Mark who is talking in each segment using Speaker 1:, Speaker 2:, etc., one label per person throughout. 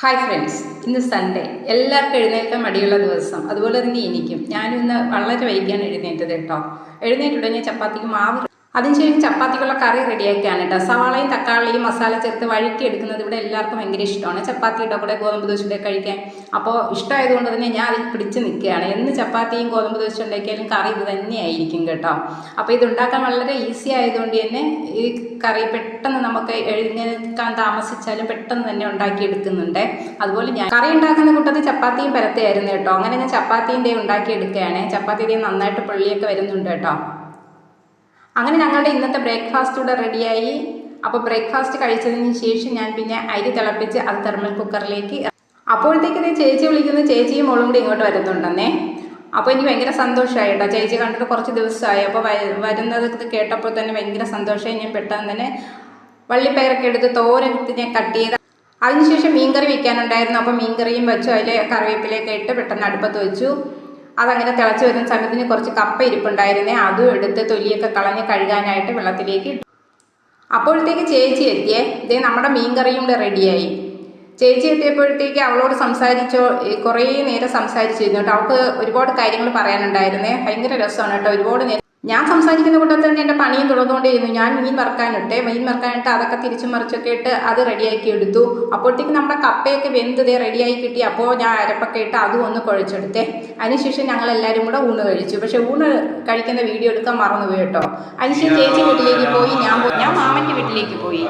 Speaker 1: Hi friends ഇന്ന് Sunday എല്ലാവർക്കും എഴുന്നേൽക്കാൻ മടിയുള്ള ദിവസം. അതുപോലെ തന്നെ എനിക്കും. ഞാനിന്ന് വളരെ വൈകിയാണ് എഴുന്നേറ്റത് കേട്ടോ. എഴുന്നേറ്റുടനെ ചപ്പാത്തിക്ക് മാവ് അതിനുശേഷം ചപ്പാത്തിക്കുള്ള കറി റെഡിയാക്കിയാണ് കേട്ടോ. സവാളയും തക്കാളിയും മസാല ചേർത്ത് വഴുക്കി എടുക്കുന്നത് ഇവിടെ എല്ലാവർക്കും ഭയങ്കര ഇഷ്ടമാണ്. ചപ്പാത്തിയുടെ കൂടെ ഗോതമ്പ് ദോശയുടെ കഴിക്കാൻ. അപ്പോൾ ഇഷ്ടമായതുകൊണ്ട് തന്നെ ഞാൻ അതിൽ പിടിച്ച് നിൽക്കുകയാണ്. എന്ന് ചപ്പാത്തിയും ഗോതമ്പ് ദോശ ഉണ്ടാക്കിയാലും കറി ഇത് തന്നെയായിരിക്കും കേട്ടോ. അപ്പോൾ ഇത് ഉണ്ടാക്കാൻ വളരെ ഈസി ആയതുകൊണ്ട് തന്നെ ഈ കറി പെട്ടെന്ന് നമുക്ക് എഴുന്നേൽക്കാൻ താമസിച്ചാലും പെട്ടെന്ന് തന്നെ ഉണ്ടാക്കിയെടുക്കുന്നുണ്ട്. അതുപോലെ ഞാൻ കറി ഉണ്ടാക്കുന്ന കൂട്ടത്തിൽ ചപ്പാത്തിയും പരത്തിയായിരുന്നു കേട്ടോ. അങ്ങനെ ഞാൻ ചപ്പാത്തിന്റെ ഉണ്ടാക്കി ഉണ്ടാക്കിയെടുക്കുകയാണ്. ചപ്പാത്തി നന്നായിട്ട് പുള്ളിയൊക്കെ വരുന്നുണ്ട് കേട്ടോ. അങ്ങനെ ഞങ്ങളുടെ ഇന്നത്തെ ബ്രേക്ക്ഫാസ്റ്റ് ഇവിടെ റെഡിയായി അപ്പോൾ ബ്രേക്ക്ഫാസ്റ്റ് കഴിച്ചതിന് ശേഷം ഞാൻ പിന്നെ അരി തിളപ്പിച്ച് അത് തെർമൽ കുക്കറിലേക്ക് അപ്പോഴത്തേക്ക് ദേ ചേച്ചി വിളിക്കുന്ന. ചേച്ചിയും മോളും കൂടി ഇങ്ങോട്ട് വരുന്നുണ്ടെന്നേ. അപ്പോൾ എനിക്ക് ഭയങ്കര സന്തോഷമായി കേട്ടോ. ചേച്ചി കണ്ടിട്ട് കുറച്ച് ദിവസമായി. അപ്പോൾ വരുന്നത് കേട്ടപ്പോൾ തന്നെ ഭയങ്കര സന്തോഷമായി. ഞാൻ പെട്ടെന്ന് തന്നെ വള്ളിപ്പയറൊക്കെ എടുത്ത് തോരത്ത് ഞാൻ കട്ട് ചെയ്ത് അതിനുശേഷം മീൻകറി വയ്ക്കാനുണ്ടായിരുന്നു അപ്പോൾ മീൻകറിയും വെച്ചു. അതിൽ കറിവേപ്പിലയൊക്കെ ഇട്ട് പെട്ടെന്ന് അടുപ്പത്ത് വെച്ചു. അതങ്ങനെ തിളച്ച് വരുന്ന സമയത്തിന് കുറച്ച് കപ്പ ഇരിപ്പുണ്ടായിരുന്നേ അതും എടുത്ത് തൊലിയൊക്കെ കളഞ്ഞ് കഴുകാനായിട്ട് വെള്ളത്തിലേക്ക് ഇട്ടു. അപ്പോഴത്തേക്ക് ചേച്ചി എത്തിയേ ഇതേ നമ്മുടെ മീൻകറിയും കൂടെ റെഡിയായി. ചേച്ചി എത്തിയപ്പോഴത്തേക്ക് അവളോട് സംസാരിച്ചോ കുറേ നേരം സംസാരിച്ചിരുന്നു കേട്ടോ. അവൾക്ക് ഒരുപാട് കാര്യങ്ങൾ പറയാനുണ്ടായിരുന്നേ. ഭയങ്കര രസമാണ് കേട്ടോ ഒരുപാട് നേരം ഞാൻ സംസാരിക്കുന്ന കൂട്ടത്തിൽ തന്നെ എന്റെ പണിയും തുടർന്നുകൊണ്ടിരുന്നു ഞാൻ മീൻ വറക്കാനിട്ടെ. മീൻ വറുക്കാനിട്ട് അതൊക്കെ തിരിച്ചു മറിച്ചൊക്കെ ഇട്ട് അത് റെഡിയാക്കി എടുത്തു. അപ്പോഴത്തേക്ക് നമ്മുടെ കപ്പയൊക്കെ വെന്തതേ റെഡിയായി കിട്ടി. അപ്പോൾ ഞാൻ അരപ്പൊക്കെ ഇട്ട് അതും ഒന്ന് കുഴച്ചെടുത്തേ. അതിനുശേഷം ഞങ്ങൾ എല്ലാവരും കൂടെ ഊണ് കഴിച്ചു. പക്ഷെ ഊണ് കഴിക്കുന്ന വീഡിയോ എടുക്കാൻ മറന്നുപോയി കേട്ടോ. അതിനുശേഷം ചേച്ചി വീട്ടിലേക്ക് പോയി. ഞാൻ ഞാൻ മാമന്റെ വീട്ടിലേക്ക് പോയി.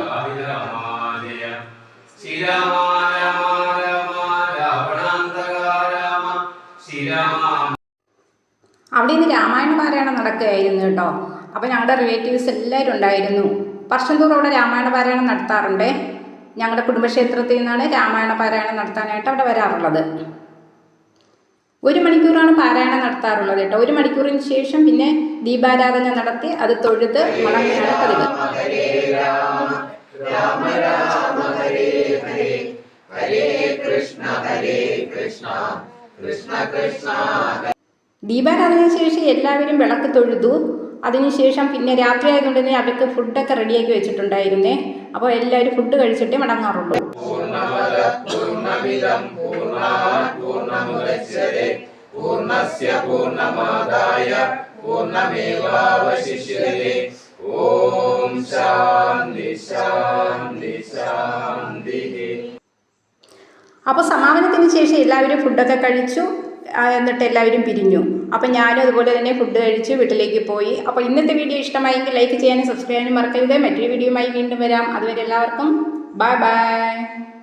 Speaker 1: അവിടെ ഇന്ന് രാമായണ പാരായണം നടക്കുകയായിരുന്നു കേട്ടോ. അപ്പോൾ ഞങ്ങളുടെ റിലേറ്റീവ്സ് എല്ലാവരും ഉണ്ടായിരുന്നു. വർഷം തോറും അവിടെ രാമായണ പാരായണം നടത്താറുണ്ട്. ഞങ്ങളുടെ കുടുംബക്ഷേത്രത്തിൽ നിന്നാണ് രാമായണ പാരായണം നടത്താനായിട്ട് അവിടെ വരാറുള്ളത്. ഒരു മണിക്കൂറാണ് പാരായണം നടത്താറുള്ളത് കേട്ടോ. ഒരു മണിക്കൂറിന് ശേഷം പിന്നെ ദീപാരാധന നടത്തി അത് തൊഴുത് മടങ്ങുകയാണ് പതിവ്. ദീപാരാധനയ്ക്ക് ശേഷം എല്ലാവരും വിളക്ക് തൊഴുതു. അതിനുശേഷം പിന്നെ രാത്രി ആയതുകൊണ്ട് തന്നെ അവർക്ക് ഫുഡൊക്കെ റെഡിയാക്കി വെച്ചിട്ടുണ്ടായിരുന്നേ. അപ്പോൾ എല്ലാവരും ഫുഡ് കഴിച്ചിട്ടേ മടങ്ങാറുള്ളൂ.
Speaker 2: പൂർണസ്യ ഓം ശാന്തി ശാന്തി ശാന്തി
Speaker 1: അപ്പോൾ സമാപനത്തിന് ശേഷം എല്ലാവരും ഫുഡൊക്കെ കഴിച്ചു. എന്നിട്ട് എല്ലാവരും പിരിഞ്ഞു. അപ്പം ഞാനും അതുപോലെ തന്നെ ഫുഡ് കഴിച്ച് വീട്ടിലേക്ക് പോയി. അപ്പോൾ ഇന്നത്തെ വീഡിയോ ഇഷ്ടമായെങ്കിൽ ലൈക്ക് ചെയ്യാനും സബ്സ്ക്രൈബ് ചെയ്യാനും മറക്കരുത്. മറ്റൊരു വീഡിയോയുമായി വീണ്ടും വരാം. അതുവരെ എല്ലാവർക്കും ബൈ ബൈ